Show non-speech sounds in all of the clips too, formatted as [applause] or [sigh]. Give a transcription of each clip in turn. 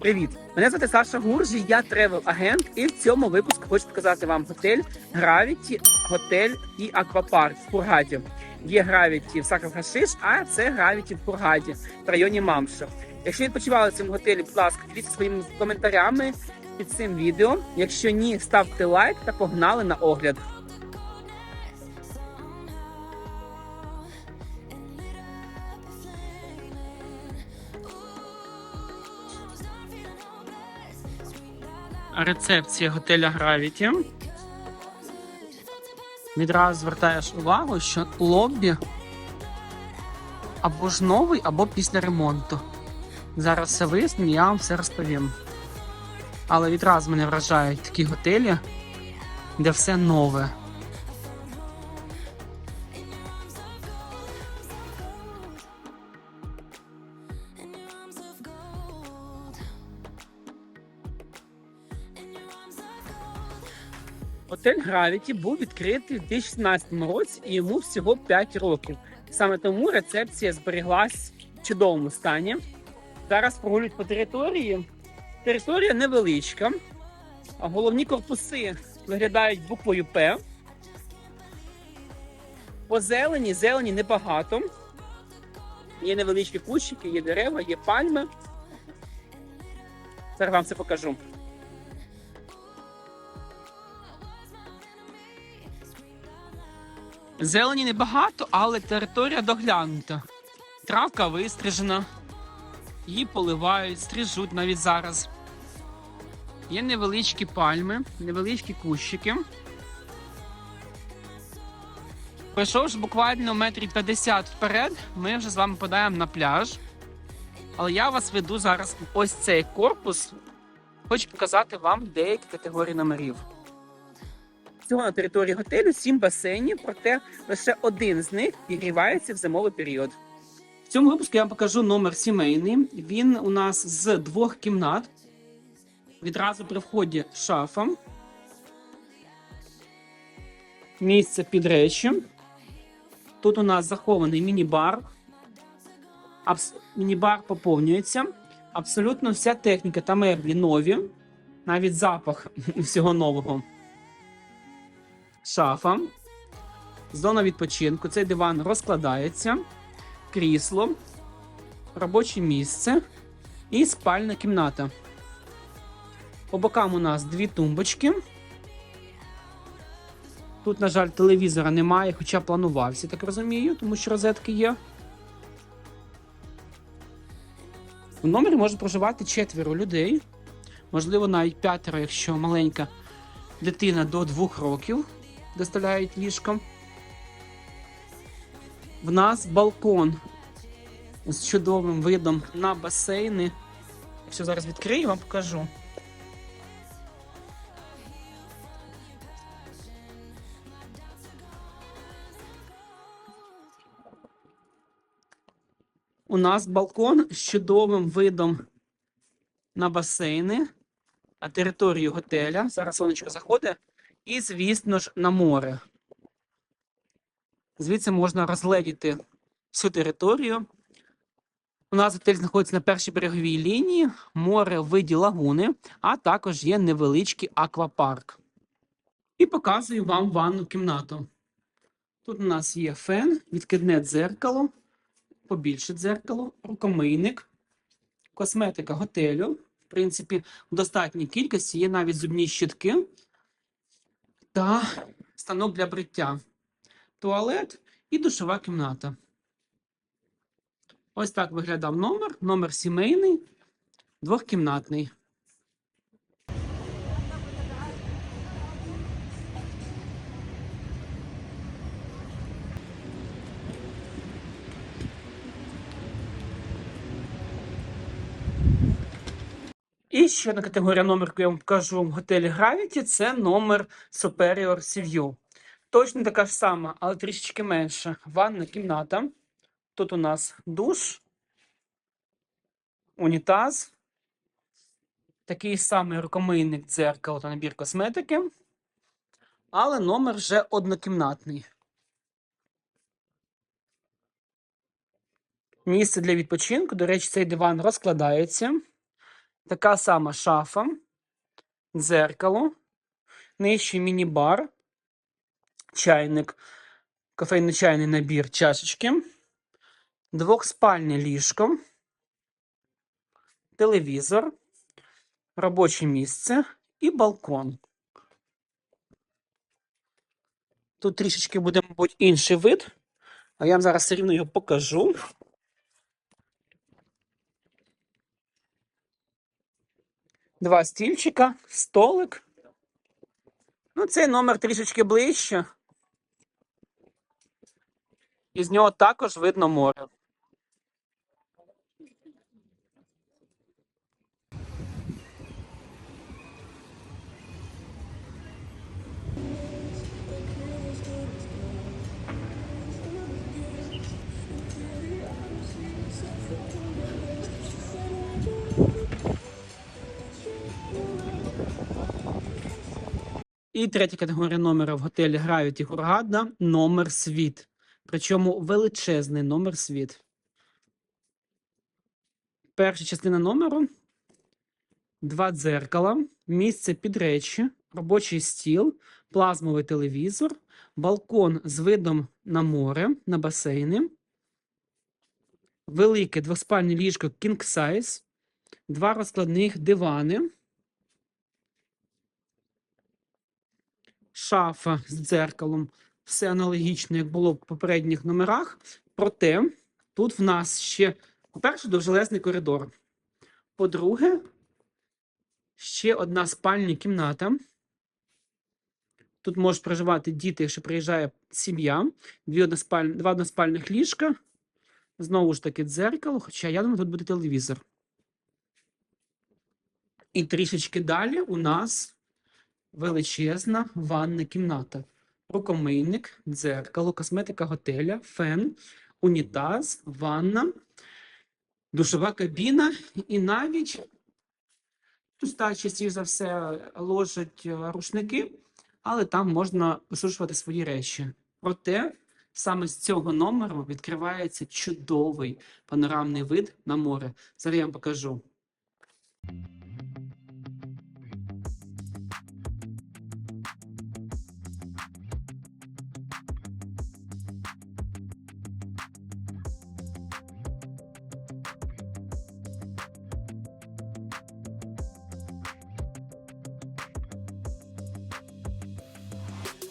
Привіт! Мене звати Саша Гуржі, я тревел-агент, і в цьому випуску хочу показати вам готель Гравіті, готель і аквапарк в Пургаді. Є Гравіті в Сакар-Хашиш, а це Гравіті в Пургаді в районі Мамша. Якщо відпочивали в цьому готелі, будь ласка, діліться своїми коментарями під цим відео. Якщо ні, ставте лайк та погнали на огляд. Рецепція готеля Гравіті. Відразу звертаєш увагу, що лоббі або ж новий, або після ремонту. Зараз все виясню, я вам все розповім. Але відразу мене вражають такі готелі, де все нове. Готель Гравіті був відкритий у 2017 році і йому всього 5 років. Саме тому рецепція зберіглась в чудовому стані. Зараз прогулюють по території. Територія невеличка. Головні корпуси виглядають буквою П. По зелені, зелені небагато. Є невеличкі кущики, є дерева, є пальми. Зараз вам це покажу. Зелені небагато, але територія доглянута. Травка вистрижена, її поливають, стрижуть навіть зараз. Є невеличкі пальми, невеличкі кущики. Пройшовши буквально метрів 50 вперед, ми вже з вами подаємо на пляж. Але я вас веду зараз ось цей корпус. Хочу показати вам деякі категорії номерів. Всього на території готелю сім басейнів, проте лише один з них підігрівається в зимовий період. В цьому випуску я вам покажу номер сімейний. Він у нас з двох кімнат. Відразу при вході шафа. Місце під речі. Тут у нас захований міні-бар. Абс... Міні-бар поповнюється. Абсолютно вся техніка та меблі нові. Навіть запах [laughs] всього нового шафа, зона відпочинку. Цей диван розкладається, крісло, робоче місце і спальна кімната. По бокам у нас дві тумбочки. Тут, на жаль, телевізора немає, хоча планувався, так розумію, тому що розетки є. В номері може проживати четверо людей, можливо, навіть п'ятеро, якщо маленька дитина до двох років доставляють ліжко. В нас балкон з чудовим видом на басейни. Якщо зараз відкрию, вам покажу. У нас балкон з чудовим видом на басейни, на територію готеля. Зараз сонечко заходить. І, звісно ж, на море. Звідси можна розгледіти всю територію. У нас готель знаходиться на першій береговій лінії, море в виді лагуни, а також є невеличкий аквапарк. І показую вам ванну кімнату. Тут у нас є фен, відкидне дзеркало, побільше дзеркало, рукомийник, косметика готелю. В принципі, в достатній кількості є навіть зубні щітки та станок для бриття, туалет і душова кімната. Ось так виглядав номер. Номер сімейний, двохкімнатний. І ще одна категорія номер, яку я вам покажу в готелі Gravity, це номер Superior Sea View. Точно така ж сама, але трішечки менша. Ванна кімната. Тут у нас душ, унітаз, такий самий рукомийник, дзеркало та набір косметики. Але номер вже однокімнатний. Місце для відпочинку. До речі, цей диван розкладається. Така сама шафа, дзеркало, нижче міні-бар, чайник, кофейно-чайний набір чашечки, двохспальне ліжко, телевізор, робоче місце і балкон. Тут трішечки буде, мабуть, інший вид, а я вам зараз все рівно його покажу. Два стільчика, столик. Ну, цей номер трішечки ближче. І з нього також видно море. І третя категорія номера в готелі Gravity Hurghada – номер світ. Причому величезний номер світ. Перша частина номеру два дзеркала, місце під речі, робочий стіл, плазмовий телевізор, балкон з видом на море, на басейни, велике двоспальне ліжко King Size, два розкладних дивани. Шафа з дзеркалом. Все аналогічно, як було в попередніх номерах. Проте тут в нас ще, по-перше, довжелезний коридор. По-друге, ще одна спальня кімната. Тут можуть проживати діти, якщо приїжджає сім'я, дві односпаль... два односпальних ліжка. Знову ж таки, дзеркало, хоча я думаю, тут буде телевізор. І трішечки далі у нас величезна ванна кімната. Рукомийник, дзеркало, косметика готеля, фен, унітаз, ванна, душова кабіна і навіть тут так, частіше за все ложать е, рушники, але там можна висушувати свої речі. Проте саме з цього номеру відкривається чудовий панорамний вид на море. Зараз я вам покажу.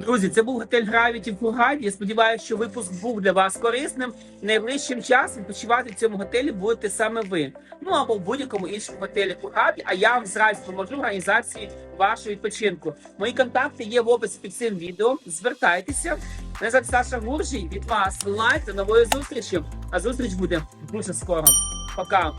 Друзі, це був готель Гравіті в Кургаді. Я сподіваюся, що випуск був для вас корисним. Найближчим часом відпочивати в цьому готелі будете саме ви. Ну або в будь-якому іншому готелі Кургаді, а я вам зразу поможу в організації вашого відпочинку. Мої контакти є в описі під цим відео. Звертайтеся. Мене звати Саша Гуржій. Від вас лайк до нової зустрічі. А зустріч буде дуже скоро. Пока.